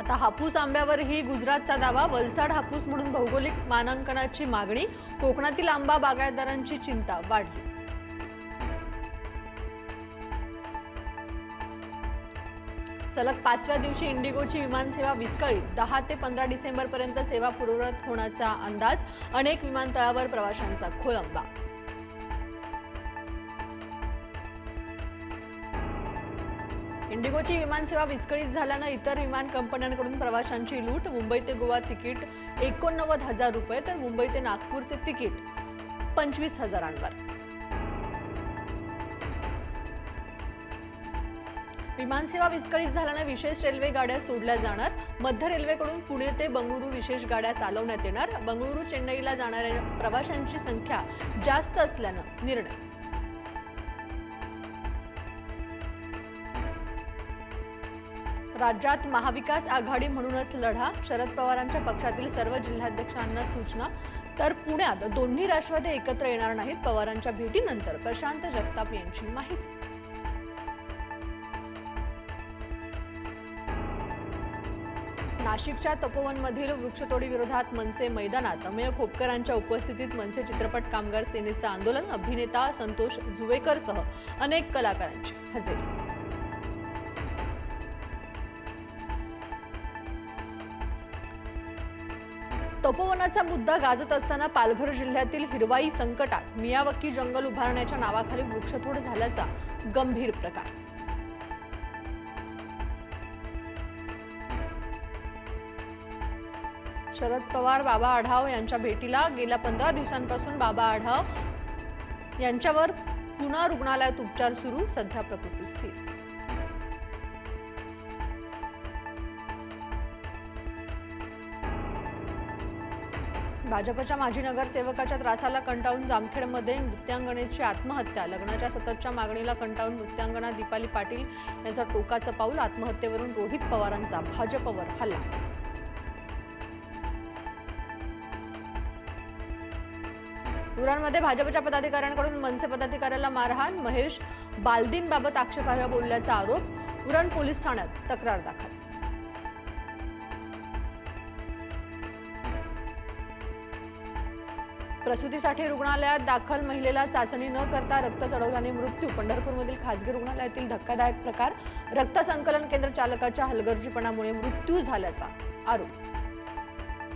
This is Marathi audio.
आता हापूस आंब्यावरही गुजरातचा दावा. वलसाड हापूस म्हणून भौगोलिक मानांकनाची मागणी. कोकणातील आंबा बागायतदारांची चिंता वाढली. सलग पाचव्या दिवशी इंडिगोची विमानसेवा विस्कळीत. दहा ते पंधरा डिसेंबरपर्यंत सेवा पूर्ववत होण्याचा अंदाज अनेक विमानतळावर प्रवाशांचा खोळंबा इंडिगोची विमानसेवा विस्कळीत झाल्यानं इतर विमान कंपन्यांकडून प्रवाशांची लूट मुंबई ते गोवा तिकीट एकोणनव्वद हजार रुपये तर मुंबई ते नागपूरचे तिकीट पंचवीस हजारांवर. विमानसेवा विस्कळीत झाल्यानं विशेष रेल्वे गाड्या सोडल्या जाणार. मध्य रेल्वेकडून पुणे ते बंगळुरू विशेष गाड्या चालवण्यात येणार. बंगळुरू चेन्नईला जाणाऱ्या प्रवाशांची संख्या जास्त असल्यानं निर्णय राज्यात महाविकास आघाडी म्हणूनच लढा शरद पवारांच्या पक्षातील सर्व जिल्हाध्यक्षांना सूचना. तर पुण्यात दोन्ही राष्ट्रवादी एकत्र येणार नाहीत पवारांच्या भेटीनंतर. प्रशांत जगताप यांची माहिती. नाशिकच्या तपोवनमधील वृक्षतोडी विरोधात मनसे मैदानात अमेय खोपकरांच्या उपस्थितीत मनसे चित्रपट कामगार सेनेचं आंदोलन. अभिनेता संतोष जुवेकरसह अनेक कलाकारांची हजेरी. तपोवनाचा मुद्दा गाजत असताना पालघर जिल्ह्यातील हिरवाई संकटात मियावक्की जंगल उभारण्याच्या नावाखाली वृक्षतोड झाल्याचा गंभीर प्रकार. शरद पवार बाबा आढाव यांच्या भेटीला गेल्या पंधरा दिवसांपासून बाबा आढाव यांच्यावर पुन्हा रुग्णालयात उपचार सुरू सध्या प्रकृती स्थिर. भाजपच्या माजी नगरसेवकाच्या त्रासाला कंटाळून जामखेडमध्ये नृत्यांगणेची आत्महत्या. लग्नाच्या सततच्या मागणीला कंटाळून नृत्यांगणा दीपाली पाटील यांचा टोकाचं पाऊल आत्महत्येवरून रोहित पवारांचा भाजपवर हल्ला. उरणमध्ये भाजपच्या पदाधिकाऱ्यांकडून मनसे पदाधिकाऱ्याला मारहाण महेश बालदींबाबत आक्षेपार्ह बोलल्याचा आरोप उरण पोलीस ठाण्यात तक्रार दाखल. प्रसूतीसाठी रुग्णालयात दाखल महिलेला चाचणी न करता रक्त चढवल्याने मृत्यू. पंढरपूरमधील खासगी रुग्णालयातील धक्कादायक प्रकार. रक्त संकलन केंद्र चालकाच्या हलगर्जीपणामुळे मृत्यू झाल्याचा आरोप.